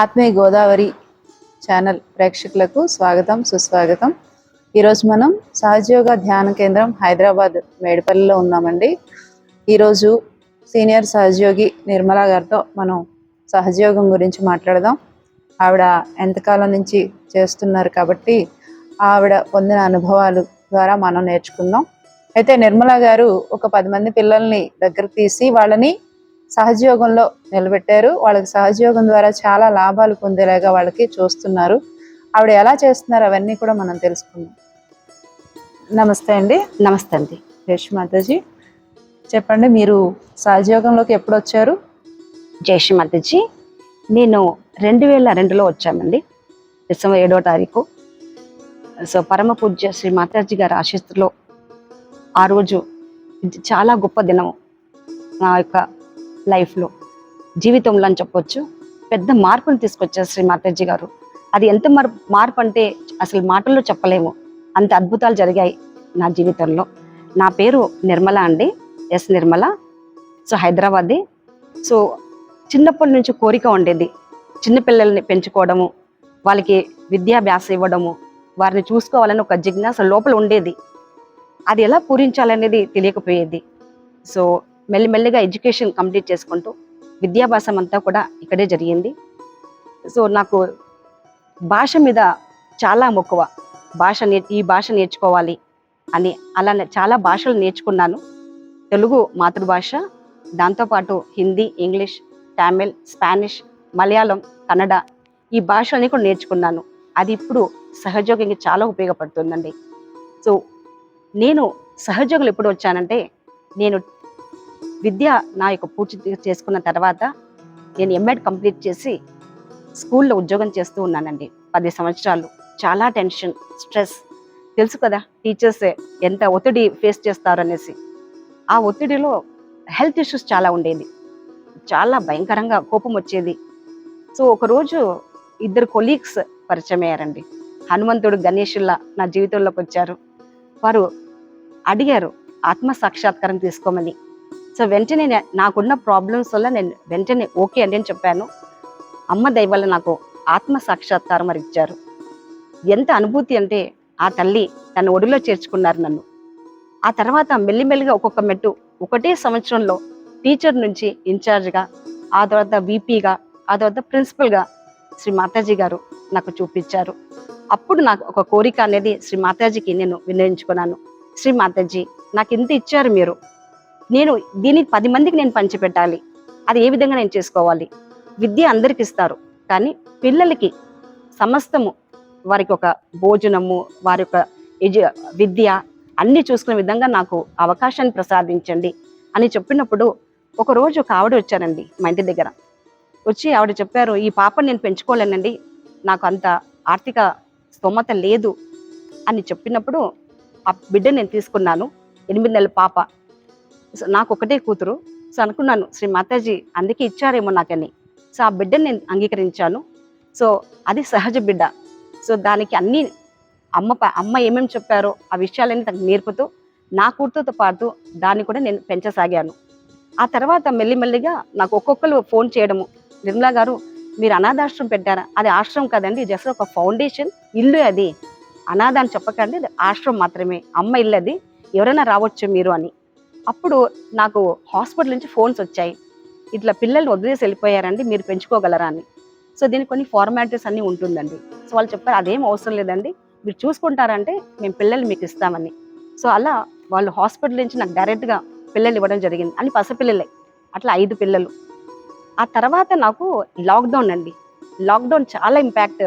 ఆత్మీయ గోదావరి ఛానల్ ప్రేక్షకులకు స్వాగతం సుస్వాగతం. ఈరోజు మనం సహజయోగ ధ్యాన కేంద్రం హైదరాబాద్ మేడపల్లిలో ఉన్నామండి. ఈరోజు సీనియర్ సహజయోగి నిర్మలా గారితో మనం సహజయోగం గురించి మాట్లాడదాం. ఆవిడ ఎంతకాలం నుంచి చేస్తున్నారు కాబట్టి ఆవిడ పొందిన అనుభవాలు ద్వారా మనం నేర్చుకుందాం. అయితే నిర్మలా గారు ఒక పది మంది పిల్లల్ని దగ్గర తీసి వాళ్ళని సహజయోగంలో నిలబెట్టారు. వాళ్ళకి సహజయోగం ద్వారా చాలా లాభాలు పొందేలాగా వాళ్ళకి చూస్తున్నారు. ఆవిడ ఎలా చేస్తున్నారు అవన్నీ కూడా మనం తెలుసుకుందాం. నమస్తే అండి. నమస్తే అండి. యశ్ మాతాజీ. చెప్పండి మీరు సహజయోగంలోకి ఎప్పుడు వచ్చారు? జయశ్రీ మాతాజీ. నేను రెండు వేల రెండులో వచ్చామండి. డిసెంబర్ ఏడో తారీఖు. సో పరమ పూజ్య శ్రీ మాతాజీ గారి ఆశీస్సులో ఆ రోజు చాలా గొప్ప దినం. నా యొక్క లైఫ్లో. జీవితంలో అని చెప్పొచ్చు. పెద్ద మార్పును తీసుకొచ్చారు శ్రీ మాతాజీ గారు. అది ఎంత మార్ మార్పు అంటే అసలు మాటల్లో చెప్పలేము. అంత అద్భుతాలు జరిగాయి నా జీవితంలో. నా పేరు నిర్మల అండి. Yes Nirmala. So Hyderabadi. So చిన్నప్పటి నుంచి కోరిక ఉండేది. చిన్నపిల్లల్ని పెంచుకోవడము వాళ్ళకి విద్యాభ్యాస ఇవ్వడము వారిని చూసుకోవాలని ఒక జిజ్ఞాస లోపల ఉండేది. అది ఎలా పూరించాలనేది తెలియకపోయేది. సో మెల్లిమెల్లిగా ఎడ్యుకేషన్ కంప్లీట్ చేసుకుంటూ విద్యాభ్యాసం అంతా కూడా ఇక్కడే జరిగింది. సో నాకు భాష మీద చాలా మక్కువ. భాష నే ఈ భాష నేర్చుకోవాలి అని అలానే చాలా భాషలు నేర్చుకున్నాను. తెలుగు మాతృభాష దాంతోపాటు హిందీ ఇంగ్లీష్ తమిళ్ స్పానిష్ మలయాళం కన్నడ ఈ భాషలని కూడా నేర్చుకున్నాను. అది ఇప్పుడు సహజోగంగా చాలా ఉపయోగపడుతుందండి. సో నేను సహజోగులు ఎప్పుడు వచ్చానంటే నేను విద్య నా యొక్క పూర్తి చేసుకున్న తర్వాత నేను ఎంఎడ్ కంప్లీట్ చేసి స్కూల్లో ఉద్యోగం చేస్తూ ఉన్నానండి. పది సంవత్సరాలు. చాలా టెన్షన్ స్ట్రెస్. తెలుసు కదా టీచర్స్ ఎంత ఒత్తిడి ఫేస్ చేస్తారు అనేసి ఆ ఒత్తిడిలో హెల్త్ ఇష్యూస్ చాలా ఉండేది. చాలా భయంకరంగా కోపం వచ్చేది. సో ఒకరోజు ఇద్దరు కొలీగ్స్ పరిచయం అయ్యారండి. హనుమంతుడు గణేషుల్లా నా జీవితంలోకి వచ్చారు. వారు అడిగారు ఆత్మ సాక్షాత్కారం తీసుకోమని. సో వెంటనే నాకున్న ప్రాబ్లమ్స్ వల్ల నేను వెంటనే ఓకే అండి అని చెప్పాను. అమ్మ దయవల్ల నాకు ఆత్మ సాక్షాత్కారం మరి ఇచ్చారు. ఎంత అనుభూతి అంటే ఆ తల్లి తన ఒడిలో చేర్చుకున్నారు నన్ను. ఆ తర్వాత మెల్లిమెల్లిగా ఒక్కొక్క మెట్టు ఒకటే సంవత్సరంలో టీచర్ నుంచి ఇన్ఛార్జ్గా ఆ తర్వాత వీపీగా ఆ తర్వాత ప్రిన్సిపల్గా శ్రీ మాతాజీ గారు నాకు చూపించారు. అప్పుడు నాకు ఒక కోరిక అనేది శ్రీ మాతాజీకి నేను వినియోగించుకున్నాను శ్రీ మాతాజీ నాకు ఇంత ఇచ్చారు మీరు. నేను దీన్ని పది మందికి నేను పంచిపెట్టాలి. అది ఏ విధంగా నేను చేసుకోవాలి? విద్య అందరికి ఇస్తారు. కానీ పిల్లలకి సమస్తము వారికి ఒక భోజనము వారి యొక్క ఎజు విద్య అన్ని చూసుకునే విధంగా నాకు అవకాశాన్ని ప్రసాదించండి అని చెప్పినప్పుడు ఒక రోజు ఒక ఆవిడ వచ్చారండి మా ఇంటి దగ్గర. వచ్చి ఆవిడ చెప్పారు ఈ పాపను నేను పెంచుకోలేనండి. నాకు అంత ఆర్థిక స్తోమత లేదు అని చెప్పినప్పుడు ఆ బిడ్డ నేను తీసుకున్నాను. ఎనిమిది నెలల పాప. నాకు ఒకటే కూతురు. సో అనుకున్నాను శ్రీ మాతాజీ అందుకే ఇచ్చారేమో నాకని. సో ఆ బిడ్డని నేను అంగీకరించాను. సో అది సహజ బిడ్డ. సో దానికి అన్ని అమ్మ అమ్మ ఏమేమి చెప్పారో ఆ విషయాలన్నీ తనకు నేర్పుతూ నా కూతురుతో పాటు దాన్ని కూడా నేను పెంచసాగాను. ఆ తర్వాత మెల్లిమెల్లిగా నాకు ఒక్కొక్కరు ఫోన్ చేయడము. నిర్మలా గారు మీరు అనాథాశ్రమం పెట్టారా? అది ఆశ్రమం కదండి జస్ట్ ఒక ఫౌండేషన్ ఇల్లు అది. అనాథ అని చెప్పకండి అది ఆశ్రమం మాత్రమే. అమ్మ ఇల్లు అది. ఎవరైనా రావచ్చు మీరు అని. అప్పుడు నాకు హాస్పిటల్ నుంచి ఫోన్స్ వచ్చాయి. ఇట్లా పిల్లల్ని వదిలేసి వెళ్ళిపోయారండి మీరు పెంచుకోగలరా అని. సో దీనికి కొన్ని ఫార్మాలిటీస్ అన్నీ ఉంటుందండి. సో వాళ్ళు చెప్పారు అదేం అవసరం లేదండి. మీరు చూసుకుంటారంటే మేము పిల్లల్ని మీకు ఇస్తామని. సో అలా వాళ్ళు హాస్పిటల్ నుంచి నాకు డైరెక్ట్గా పిల్లలు ఇవ్వడం జరిగింది. అని పసిపిల్లలే అట్లా ఐదు పిల్లలు. ఆ తర్వాత నాకు లాక్డౌన్ అండి. లాక్డౌన్ చాలా ఇంపాక్ట్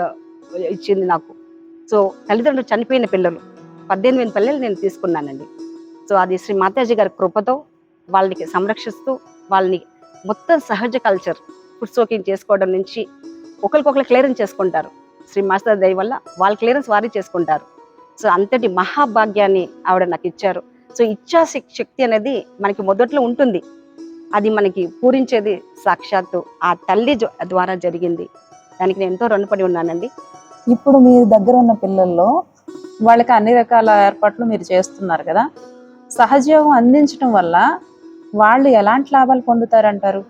ఇచ్చింది నాకు. సో తల్లిదండ్రులు చనిపోయిన పిల్లలు పద్దెనిమిది పిల్లలు నేను తీసుకున్నానండి. సో అది శ్రీ మాతాజీ గారి కృపతో వాళ్ళకి సంరక్షిస్తూ వాళ్ళని మొత్తం సహజ కల్చర్ ఫుడ్ సోకింగ్ చేసుకోవడం నుంచి ఒకరికొకరు క్లియరెన్స్ చేసుకుంటారు. శ్రీ మాస్టర్ దయ వల్ల వాళ్ళ క్లియరెన్స్ వారి చేసుకుంటారు. సో అంతటి మహాభాగ్యాన్ని ఆవిడ నాకు ఇచ్చారు. సో ఇచ్చా శక్- శక్తి అనేది మనకి మొదట్లో ఉంటుంది. అది మనకి పూరించేది సాక్షాత్తు ఆ తల్లి జ- ద్వారా జరిగింది. దానికి నేను ఎంతో రుణపడి ఉన్నానండి. ఇప్పుడు మీ దగ్గర ఉన్న పిల్లల్లో వాళ్ళకి అన్ని రకాల ఏర్పాట్లు మీరు చేస్తున్నారు కదా. సహజయోగం అందించడం వల్ల వాళ్ళు ఎలాంటి లాభాలు పొందుతారంటారు?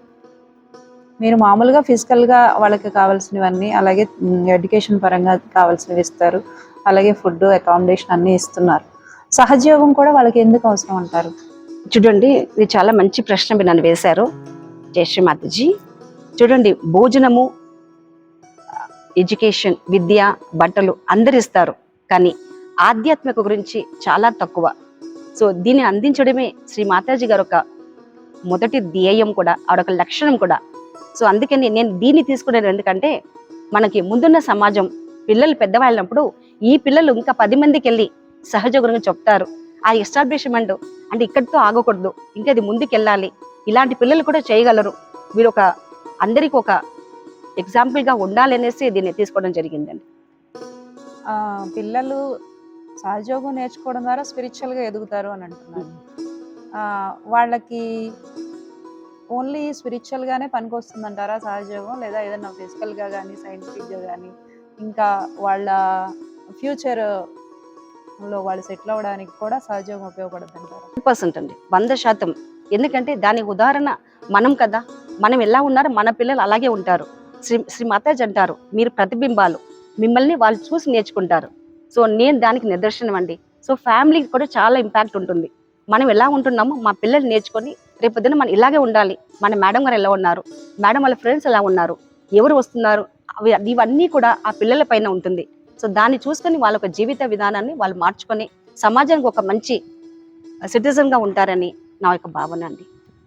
మీరు మామూలుగా ఫిజికల్గా వాళ్ళకి కావాల్సినవన్నీ అలాగే ఎడ్యుకేషన్ పరంగా కావాల్సినవి ఇస్తారు. అలాగే ఫుడ్ అకామిడేషన్ అన్నీ ఇస్తున్నారు. సహజయోగం కూడా వాళ్ళకి ఎందుకు అవసరం అంటారు? చూడండి ఇది చాలా మంచి ప్రశ్న మీరు నన్ను వేశారు. జయశ్రీమాతజీ చూడండి భోజనము ఎడ్యుకేషన్ విద్య బట్టలు అందరిస్తారు. కానీ ఆధ్యాత్మిక గురించి చాలా తక్కువ. సో దీన్ని అందించడమే శ్రీ మాతాజీ గారు ఒక మొదటి ధ్యేయం కూడా ఆవిడ ఒక లక్షణం కూడా. సో అందుకని నేను దీన్ని తీసుకునేది ఎందుకంటే మనకి ముందున్న సమాజం పిల్లలు పెద్దవాళ్ళినప్పుడు ఈ పిల్లలు ఇంకా పది మందికి వెళ్ళి సహజ గురించి చెప్తారు. ఆ ఎస్టాబ్లిష్మెంట్ అంటే ఇక్కడితో ఆగకూడదు ఇంకా ఇది ముందుకెళ్ళాలి. ఇలాంటి పిల్లలు కూడా చేయగలరు. మీరు ఒక అందరికి ఒక ఎగ్జాంపుల్గా ఉండాలి అనేసి దీన్ని తీసుకోవడం జరిగిందండి. పిల్లలు సహజయోగం నేర్చుకోవడం ద్వారా స్పిరిచువల్గా ఎదుగుతారు అని అంటున్నారు. వాళ్ళకి ఓన్లీ స్పిరిచువల్గానే పనికొస్తుంది అంటారా సహజయోగం? లేదా ఏదైనా ఫిజికల్గా కానీ సైంటిఫిక్గా కానీ ఇంకా వాళ్ళ ఫ్యూచర్లో వాళ్ళు సెటిల్ అవ్వడానికి కూడా సహజయోగం ఉపయోగపడుతుంది అంటారా పర్సెంట్ అండి. వంద శాతం. ఎందుకంటే దానికి ఉదాహరణ మనం కదా. మనం ఎలా ఉన్నారో మన పిల్లలు అలాగే ఉంటారు. శ్రీ శ్రీ మాతాజీ అంటారు మీరు ప్రతిబింబాలు. మిమ్మల్ని వాళ్ళు చూసి నేర్చుకుంటారు. సో నేను దానికి నిదర్శనం అండి. సో ఫ్యామిలీకి కూడా చాలా ఇంపాక్ట్ ఉంటుంది. మనం ఎలా ఉంటున్నామో మా పిల్లలు నేర్చుకొని రేపొద్దున మనం ఇలాగే ఉండాలి. మన మేడం గారు ఎలా ఉన్నారు? మేడం వాళ్ళ ఫ్రెండ్స్ ఎలా ఉన్నారు? ఎవరు వస్తున్నారు? అవి ఇవన్నీ కూడా ఆ పిల్లల పైన ఉంటుంది. సో దాన్ని చూసుకొని వాళ్ళ ఒక జీవిత విధానాన్ని వాళ్ళు మార్చుకొని సమాజానికి ఒక మంచి సిటిజన్గా ఉంటారని నా యొక్క భావన అండి.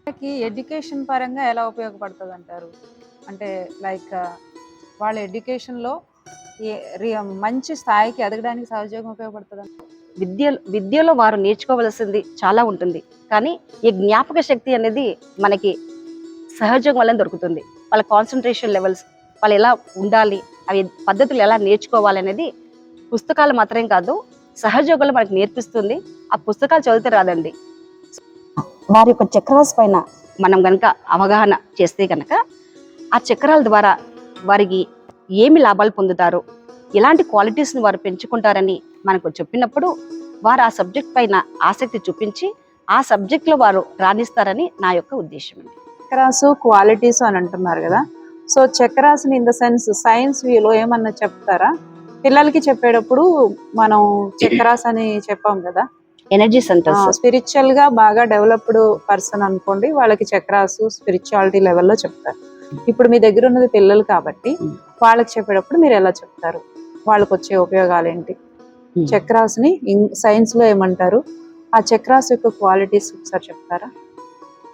వాళ్ళకి ఎడ్యుకేషన్ పరంగా ఎలా ఉపయోగపడుతుంది అంటారు అంటే లైక్ వాళ్ళ ఎడ్యుకేషన్లో మంచి స్థాయికి ఎదగడానికి సహజయోగం ఉపయోగపడుతుంది? విద్య విద్యలో వారు నేర్చుకోవలసింది చాలా ఉంటుంది. కానీ ఈ జ్ఞాపక శక్తి అనేది మనకి సహజంగా వల్ల దొరుకుతుంది. వాళ్ళ కాన్సన్ట్రేషన్ లెవెల్స్ వాళ్ళు ఎలా ఉండాలి అవి పద్ధతులు ఎలా నేర్చుకోవాలి అనేది పుస్తకాలు మాత్రమే కాదు సహజయోగంలో మనకి నేర్పిస్తుంది. ఆ పుస్తకాలు చదివితే రాదండి. వారి యొక్క చక్రాస్ పైన మనం గనక అవగాహన చేస్తే గనక ఆ చక్రాల ద్వారా వారికి ఏమి లాభాలు పొందుతారు? ఎలాంటి క్వాలిటీస్ని వారు పెంచుకుంటారని మనకు చెప్పినప్పుడు వారు ఆ సబ్జెక్ట్ పైన ఆసక్తి చూపించి ఆ సబ్జెక్ట్లో వారు రాణిస్తారని నా యొక్క ఉద్దేశం అండి. చక్రాస్ క్వాలిటీస్ అని అంటున్నారు కదా. So chakras in the sense science వ్యూలో ఏమన్నా చెప్తారా? పిల్లలకి చెప్పేటప్పుడు మనం చక్రాస్ అని చెప్పాం కదా. ఎనర్జీ సెంటర్స్ స్పిరిచువల్గా బాగా డెవలప్డ్ పర్సన్ అనుకోండి వాళ్ళకి చక్రాస్ స్పిరిచువాలిటీ లెవెల్లో చెప్తారు. ఇప్పుడు మీ దగ్గర ఉన్నది పిల్లలు కాబట్టి. వాళ్ళకి చెప్పేటప్పుడు మీరు ఎలా చెప్తారు? వాళ్ళకి వచ్చే ఉపయోగాలు ఏంటి Mm. చక్రాస్ని సైన్స్లో ఏమంటారు? ఆ చక్రాస్ యొక్క క్వాలిటీస్ ఒకసారి చెప్తారా?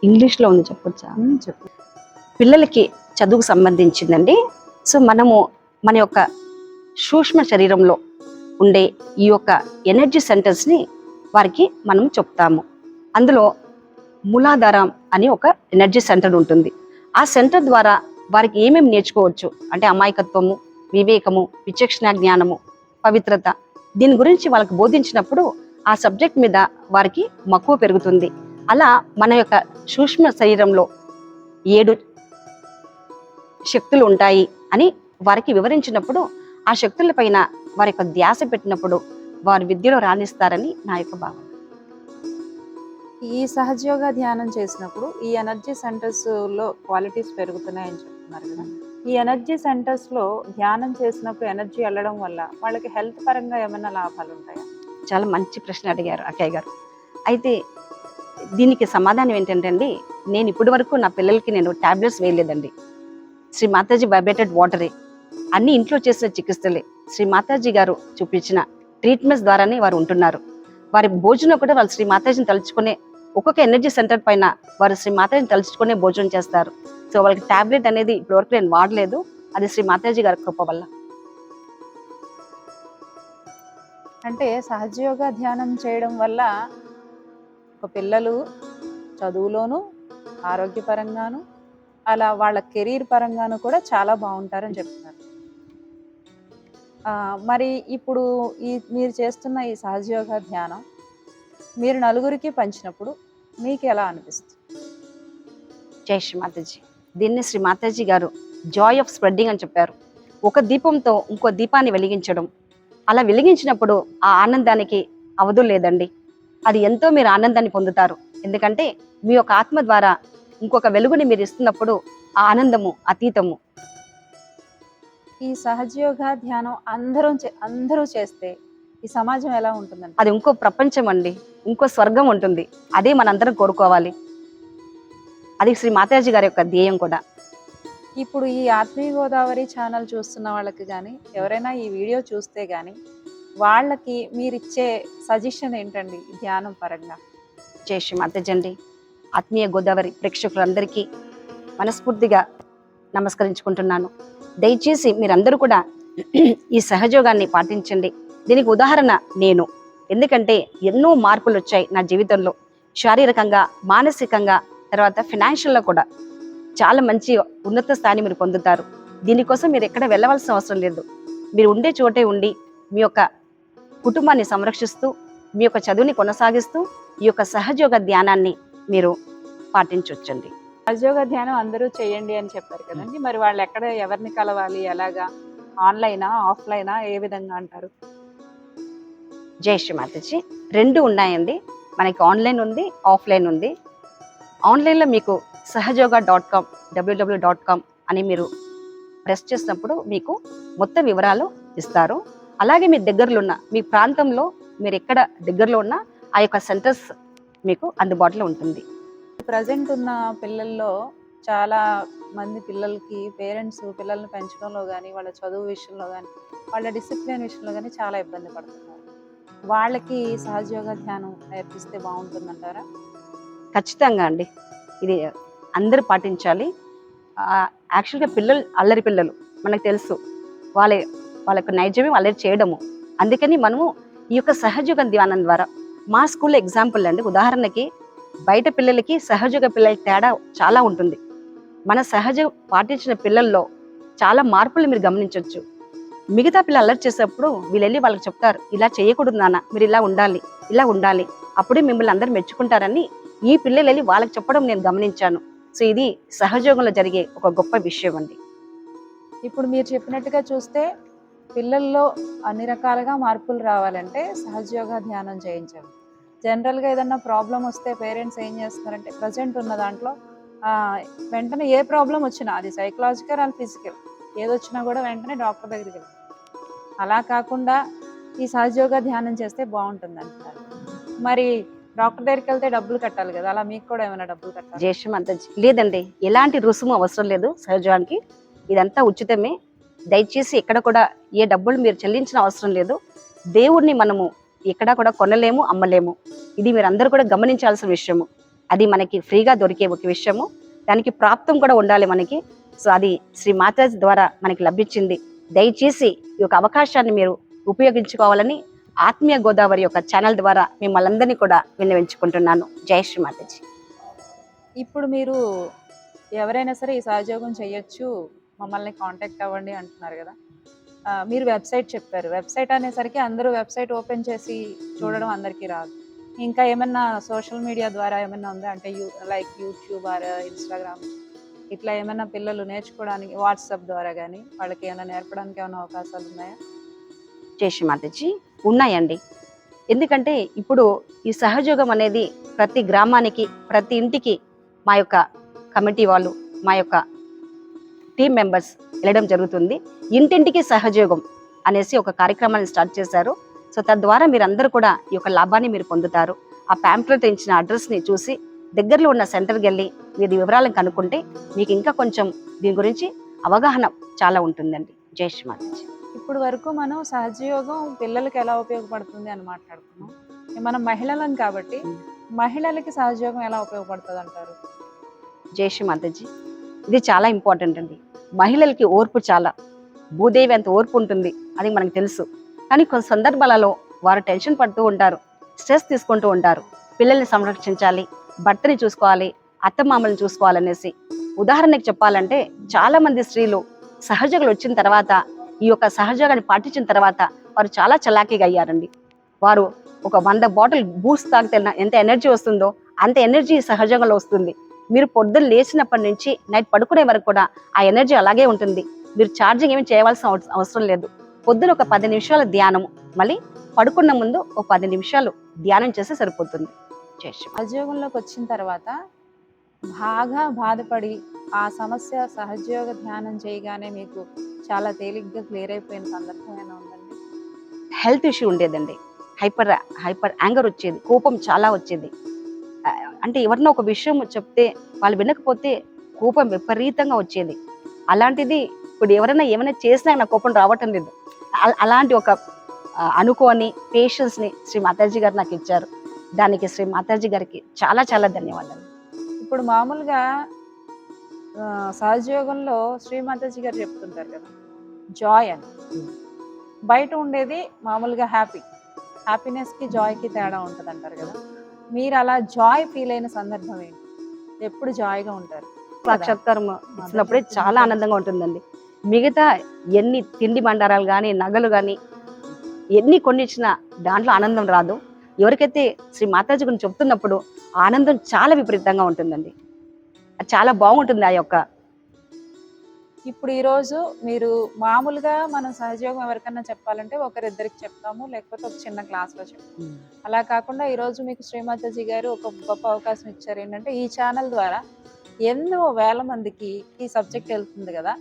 ఇంగ్లీష్లో ఉంది చెప్పొచ్చా? చెప్పు. పిల్లలకి చదువుకు సంబంధించిందండి. సో మనము మన యొక్క సూక్ష్మ శరీరంలో ఉండే ఈ యొక్క ఎనర్జీ సెంటర్స్ని వారికి మనం చెప్తాము. అందులో మూలాధారం అని ఒక ఎనర్జీ సెంటర్ ఉంటుంది. ఆ సెంటర్ ద్వారా వారికి ఏమేమి నేర్చుకోవచ్చు? అంటే అమాయకత్వము వివేకము విచక్షణ జ్ఞానము పవిత్రత దీని గురించి వాళ్ళకి బోధించినప్పుడు ఆ సబ్జెక్ట్ మీద వారికి మక్కువ పెరుగుతుంది. అలా మన యొక్క సూక్ష్మ శరీరంలో ఏడు శక్తులు ఉంటాయి అని వారికి వివరించినప్పుడు ఆ శక్తుల పైన వారి యొక్క ధ్యాస పెట్టినప్పుడు వారు విద్యలో రాణిస్తారని నా యొక్క భావన. ఈ సహజయోగ ధ్యానం చేసినప్పుడు ఈ ఎనర్జీ సెంటర్స్లో క్వాలిటీస్ పెరుగుతున్నాయని చెప్తున్నారు కదా. ఈ ఎనర్జీ సెంటర్స్లో ధ్యానం చేసినప్పుడు ఎనర్జీ వెళ్ళడం వల్ల వాళ్ళకి హెల్త్ పరంగా ఏమైనా లాభాలు ఉంటాయా? చాలా మంచి ప్రశ్న అడిగారు అక్కయ్య గారు. అయితే దీనికి సమాధానం ఏంటంటే అండి నేను ఇప్పటి వరకు నా పిల్లలకి నేను టాబ్లెట్స్ వేయలేదండి. శ్రీ మాతాజీ బయబెటెడ్ వాటరే అన్ని ఇంట్లో చేసిన చికిత్సలే. శ్రీ మాతాజీ గారు చూపించిన ట్రీట్మెంట్స్ ద్వారానే వారు ఉంటున్నారు. వారి భోజనం కూడా వాళ్ళు శ్రీ మాతాజీని తలుచుకునే ఒక్కొక్క ఎనర్జీ సెంటర్ పైన వారు శ్రీ మాతాజీని తలుచుకునే భోజనం చేస్తారు. సో వాళ్ళకి టాబ్లెట్ అనేది ఇప్పటివరకు నేను వాడలేదు. అది శ్రీ మాతాజీ గారి కృప వల్ల. అంటే సహజయోగ ధ్యానం చేయడం వల్ల ఒక పిల్లలు చదువులోను ఆరోగ్యపరంగాను అలా వాళ్ళ కెరీర్ పరంగాను కూడా చాలా బాగుంటారని చెప్తున్నారు. మరి ఇప్పుడు ఈ మీరు చేస్తున్న ఈ సహజయోగ ధ్యానం మీరు నలుగురికి పంచినప్పుడు మీకు ఎలా అనిపిస్తుంది? జై శ్రీ మాతాజీ. దీన్ని శ్రీ మాతాజీ గారు జాయ్ ఆఫ్ స్ప్రెడ్డింగ్ అని చెప్పారు. ఒక దీపంతో ఇంకో దీపాన్ని వెలిగించడం. అలా వెలిగించినప్పుడు ఆ ఆనందానికి అవధులు లేదండి. అది ఎంతో మీరు ఆనందాన్ని పొందుతారు. ఎందుకంటే మీ యొక్క ఆత్మ ద్వారా ఇంకొక వెలుగుని మీరు ఇస్తున్నప్పుడు ఆ ఆనందము అతీతము. ఈ సహజయోగ ధ్యానం అందరూ అందరూ చేస్తే ఈ సమాజం ఎలా ఉంటుందండి? అది ఇంకో ప్రపంచం అండి. ఇంకో స్వర్గం ఉంటుంది. అదే మనందరం కోరుకోవాలి. అది శ్రీ మాతాజీ గారి యొక్క ధ్యేయం కూడా. ఇప్పుడు ఈ ఆత్మీయ గోదావరి ఛానల్ చూస్తున్న వాళ్ళకి కానీ ఎవరైనా ఈ వీడియో చూస్తే కానీ వాళ్ళకి మీరు ఇచ్చే సజెషన్ ఏంటండి ధ్యానం పరంగా? జై శ్రీ మాతాజీ అండి. ఆత్మీయ గోదావరి ప్రేక్షకులందరికీ మనస్ఫూర్తిగా నమస్కరించుకుంటున్నాను. దయచేసి మీరందరూ కూడా ఈ సహజోగాన్ని పాటించండి. దీనికి ఉదాహరణ నేను. ఎందుకంటే ఎన్నో మార్పులు వచ్చాయి నా జీవితంలో. శారీరకంగా మానసికంగా తర్వాత ఫినాన్షియల్లో కూడా. చాలా మంచి ఉన్నత స్థాయిని మీరు పొందుతారు. దీనికోసం మీరు ఎక్కడ వెళ్ళవలసిన అవసరం లేదు. మీరు ఉండే చోటే ఉండి మీ యొక్క కుటుంబాన్ని సంరక్షిస్తూ మీ యొక్క చదువుని కొనసాగిస్తూ ఈ యొక్క సహజయోగ ధ్యానాన్ని మీరు పాటించవచ్చండి సహజయోగ ధ్యానం అందరూ చేయండి అని చెప్పారు కదండి. మరి వాళ్ళు ఎక్కడ ఎవరిని కలవాలి? ఎలాగా? ఆన్లైనా ఆఫ్లైనా ఏ విధంగా అంటారు? జై శ్రీ మాతాజీ. రెండు ఉన్నాయండి. మనకి ఆన్లైన్ ఉంది ఆఫ్లైన్ ఉంది. ఆన్లైన్లో మీకు సహజోగా dot com W W dot com అని మీరు ప్రెస్ చేసినప్పుడు మీకు మొత్తం వివరాలు ఇస్తారు. అలాగే మీ దగ్గరలో ఉన్న మీ ప్రాంతంలో మీరు ఎక్కడ దగ్గరలో ఉన్న ఆ యొక్క సెంటర్స్ మీకు అందుబాటులో ఉంటుంది. ప్రజెంట్ ఉన్న పిల్లల్లో చాలా మంది పిల్లలకి పేరెంట్స్ పిల్లల్ని పెంచడంలో కానీ వాళ్ళ చదువు విషయంలో కానీ వాళ్ళ డిసిప్లిన్ విషయంలో కానీ చాలా ఇబ్బంది పడుతున్నారు. వాళ్ళకి సహజయోగ ధ్యానం నేర్పిస్తే బాగుంటుందంటారా? ఖచ్చితంగా అండి. ఇది అందరూ పాటించాలి. యాక్చువల్గా పిల్లలు అల్లరి పిల్లలు మనకు తెలుసు. వాళ్ళ వాళ్ళ యొక్క నైజమే అల్లరి చేయడము. అందుకని మనము ఈ యొక్క సహజయోగ ధ్యానం ద్వారా మా స్కూల్లో ఎగ్జాంపుల్ అండి. ఉదాహరణకి బయట పిల్లలకి సహజయోగ పిల్లలకి తేడా చాలా ఉంటుంది. మన సహజ పాటించిన పిల్లల్లో చాలా మార్పులు మీరు గమనించవచ్చు మిగతా పిల్లలు అలర్ట్ చేసేటప్పుడు వీళ్ళు వెళ్ళి వాళ్ళకి చెప్తారు ఇలా చేయకూడదు నాన్న మీరు ఇలా ఉండాలి ఇలా ఉండాలి. అప్పుడే మిమ్మల్ని అందరు మెచ్చుకుంటారని ఈ పిల్లలు వెళ్ళి వాళ్ళకి చెప్పడం నేను గమనించాను. సో ఇది సహజోగంలో జరిగే ఒక గొప్ప విషయం అండి. ఇప్పుడు మీరు చెప్పినట్టుగా చూస్తే పిల్లల్లో అన్ని రకాలుగా మార్పులు రావాలంటే సహజయోగ ధ్యానం చేయించాలి జనరల్గా ఏదన్నా ప్రాబ్లం వస్తే పేరెంట్స్ ఏం చేస్తున్నారంటే ప్రజెంట్ ఉన్న దాంట్లో వెంటనే ఏ ప్రాబ్లం వచ్చినా అది సైకలాజికల్ అండ్ ఫిజికల్ ఏదొచ్చినా కూడా వెంటనే డాక్టర్ దగ్గరికి వెళ్ళాలి అలా కాకుండా ఈ సహజయోగ ధ్యానం చేస్తే బాగుంటుంది అంటారు. మరి డాక్టర్ దగ్గరికి వెళ్తే డబ్బులు కట్టాలి కదా అలా మీకు కూడా ఏమైనా డబ్బులు కట్టాలి? జేషం అంత లేదండి ఎలాంటి రుసుము అవసరం లేదు సహజానికి ఇదంతా ఉచితమే. దయచేసి ఎక్కడ కూడా ఏ డబ్బులు మీరు చెల్లించిన అవసరం లేదు. దేవుడిని మనము ఎక్కడ కూడా కొనలేము అమ్మలేము. ఇది మీరు అందరూ కూడా గమనించాల్సిన విషయము. అది మనకి ఫ్రీగా దొరికే ఒక విషయము. దానికి ప్రాప్తం కూడా ఉండాలి మనకి. సో అది శ్రీ మాతాజీ ద్వారా మనకి లభించింది. దయచేసి ఈ యొక్క అవకాశాన్ని మీరు ఉపయోగించుకోవాలని ఆత్మీయ గోదావరి యొక్క ఛానల్ ద్వారా మిమ్మల్ని అందరినీ కూడా విన్నవించుకుంటున్నాను. జై శ్రీ మాతాజీ. ఇప్పుడు మీరు ఎవరైనా సరే ఈ సహజయోగం చేయొచ్చు మమ్మల్ని కాంటాక్ట్ అవ్వండి అంటున్నారు కదా. మీరు వెబ్సైట్ చెప్పారు. వెబ్సైట్ అనేసరికి అందరూ వెబ్సైట్ ఓపెన్ చేసి చూడడం అందరికీ రాదు. ఇంకా ఏమన్నా సోషల్ మీడియా ద్వారా ఏమన్నా ఉందా? అంటే you like YouTube or Instagram ఇట్లా ఏమైనా పిల్లలు నేర్చుకోవడానికి వాట్సాప్ ద్వారా కానీ వాళ్ళకి ఏమైనా నేర్పడానికి ఏమైనా అవకాశాలు ఉన్నాయా? చేసి మాతజీ. ఉన్నాయండి. ఎందుకంటే ఇప్పుడు ఈ సహజోగం అనేది ప్రతి గ్రామానికి ప్రతి ఇంటికి మా యొక్క కమిటీ వాళ్ళు మా యొక్క టీం మెంబర్స్ వెళ్ళడం జరుగుతుంది. ఇంటింటికి సహయోగం అనేసి ఒక కార్యక్రమాన్ని స్టార్ట్ చేశారు. సో తద్వారా మీరందరూ కూడా ఈ యొక్క లాభాన్ని మీరు పొందుతారు. ఆ ప్యాంప్లెట్ ఇచ్చిన అడ్రస్ని చూసి దగ్గరలో ఉన్న సెంటర్కి వెళ్ళి మీరు వివరాలను కనుక్కుంటే మీకు ఇంకా కొంచెం దీని గురించి అవగాహన చాలా ఉంటుందండి. జై శ్రీ మాతాజీ. ఇప్పుడు వరకు మనం సహజయోగం పిల్లలకి ఎలా ఉపయోగపడుతుంది అని మాట్లాడుకున్నాం మనం మహిళలం కాబట్టి మహిళలకి సహజయోగం ఎలా ఉపయోగపడుతుంది అంటారు జయశ్రీ మాతాజీ. ఇది చాలా ఇంపార్టెంట్ అండి. మహిళలకి ఓర్పు చాలా. భూదేవి అంత ఓర్పు ఉంటుంది అది మనకు తెలుసు. కానీ కొన్ని సందర్భాలలో వారు టెన్షన్ పడుతూ ఉంటారు స్ట్రెస్ తీసుకుంటూ ఉంటారు. పిల్లల్ని సంరక్షించాలి భర్తని చూసుకోవాలి అత్తమామలను చూసుకోవాలనేసి. ఉదాహరణకి చెప్పాలంటే చాలా మంది స్త్రీలు సహజగులు వచ్చిన తర్వాత ఈ యొక్క సహజగాన్ని పాటించిన తర్వాత వారు చాలా చలాకీగా అయ్యారండి. వారు ఒక వంద బాటిల్ బూస్ట్ తాగితే ఎంత ఎనర్జీ వస్తుందో అంత ఎనర్జీ సహజంగా వస్తుంది. మీరు పొద్దున్న లేచినప్పటి నుంచి నైట్ పడుకునే వరకు కూడా ఆ ఎనర్జీ అలాగే ఉంటుంది. మీరు ఛార్జింగ్ ఏమి చేయవలసిన అవసరం లేదు. పొద్దున ఒక పది నిమిషాల ధ్యానము మళ్ళీ పడుకున్న ముందు ఒక పది నిమిషాలు ధ్యానం చేస్తే సరిపోతుంది. శ్రీ సహజయోగంలోకి వచ్చిన తర్వాత బాగా బాధపడి ఆ సమస్య సహజయోగ ధ్యానం చేయగానే మీకు చాలా తేలిగ్గా క్లియర్ అయిపోయిన సందర్భం ఏమైనా ఉందండి? హెల్త్ ఇష్యూ ఉండేదండి. హైపర్ హైపర్ యాంగర్ వచ్చేది కోపం చాలా వచ్చేది. అంటే ఎవరినో ఒక విషయం చెప్తే వాళ్ళు వినకపోతే కోపం విపరీతంగా వచ్చేది. అలాంటిది ఇప్పుడు ఎవరైనా ఏమైనా చేసినా నాకు కోపం రావటం లేదు. అల- అలాంటి ఒక అనుకోని పేషెన్స్ని శ్రీ మాతాజీ గారు నాకు ఇచ్చారు. దానికి శ్రీ మాతాజీ గారికి చాలా చాలా ధన్యవాదాలు. ఇప్పుడు మామూలుగా సహజయోగంలో శ్రీమాతాజీ గారు చెప్తుంటారు కదా జాయ్ అని. బయట ఉండేది మామూలుగా హ్యాపీ. హ్యాపీనెస్కి జాయ్కి తేడా ఉంటుంది అంటారు కదా. మీరు అలా జాయ్ ఫీల్ అయిన సందర్భం ఏంటి? ఎప్పుడు జాయ్గా ఉంటారు? సాక్షాత్కారం ఇచ్చినప్పుడే చాలా ఆనందంగా ఉంటుందండి. మిగతా ఎన్ని తిండి బండారాలు కానీ నగలు కానీ ఎన్ని కొన్ని ఇచ్చినా దాంట్లో ఆనందం రాదు. ఎవరికైతే శ్రీ మాతాజీ గురించి చెప్తున్నప్పుడు ఆనందం చాలా విపరీతంగా ఉంటుందండి. అది చాలా బాగుంటుంది ఆ యొక్క ఇప్పుడు ఈరోజు మీరు మామూలుగా మనం సహజయోగం ఎవరికన్నా చెప్పాలంటే ఒకరిద్దరికి చెప్తాము లేకపోతే ఒక చిన్న క్లాస్లో చెప్తాము. అలా కాకుండా ఈరోజు మీకు శ్రీమాతాజీ గారు ఒక గొప్ప అవకాశం ఇచ్చారు. ఏంటంటే ఈ ఛానల్ ద్వారా ఎన్నో వేల మందికి ఈ సబ్జెక్ట్ వెళ్తుంది కదా.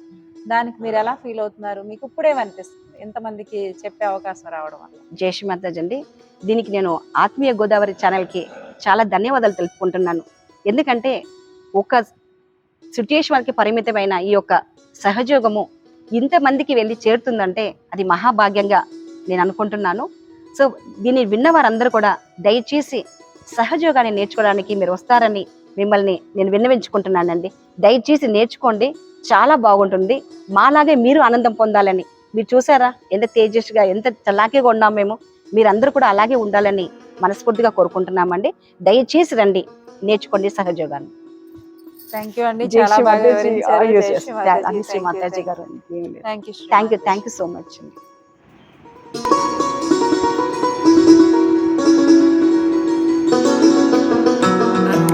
దానికి మీరు ఎలా ఫీల్ అవుతున్నారు? మీకు ఇప్పుడేమనిపిస్తుంది ఎంతమందికి చెప్పే అవకాశం రావడం వల్ల. జయశ్రీ మాతాజీ అండి. దీనికి నేను ఆత్మీయ గోదావరి ఛానల్కి చాలా ధన్యవాదాలు తెలుపుకుంటున్నాను. ఎందుకంటే ఒక సిట్యుయేషన్కి పరిమితమైన ఈ యొక్క సహజోగము ఇంతమందికి వెళ్ళి చేరుతుందంటే అది మహాభాగ్యంగా నేను అనుకుంటున్నాను. సో దీన్ని విన్న వారందరూ కూడా దయచేసి సహజయోగాన్ని నేర్చుకోవడానికి మీరు వస్తారని మిమ్మల్ని నేను విన్నవించుకుంటున్నానండి. దయచేసి నేర్చుకోండి. చాలా బాగుంటుంది. మాలాగే మీరు ఆనందం పొందాలని. మీరు చూసారా? ఎంత తేజస్గా ఎంత చలాకీగా ఉన్నాం మేము. మీరందరూ కూడా అలాగే ఉండాలని మనస్ఫూర్తిగా కోరుకుంటున్నామండి. దయచేసి రండి. నేర్చుకోండి సహజయోగాన్ని థ్యాంక్ యూ అండి. చాలా బాగా వివరించారు. జై శ్రీ మాతాజీ. గారు. Thank you. Thank you so much అండి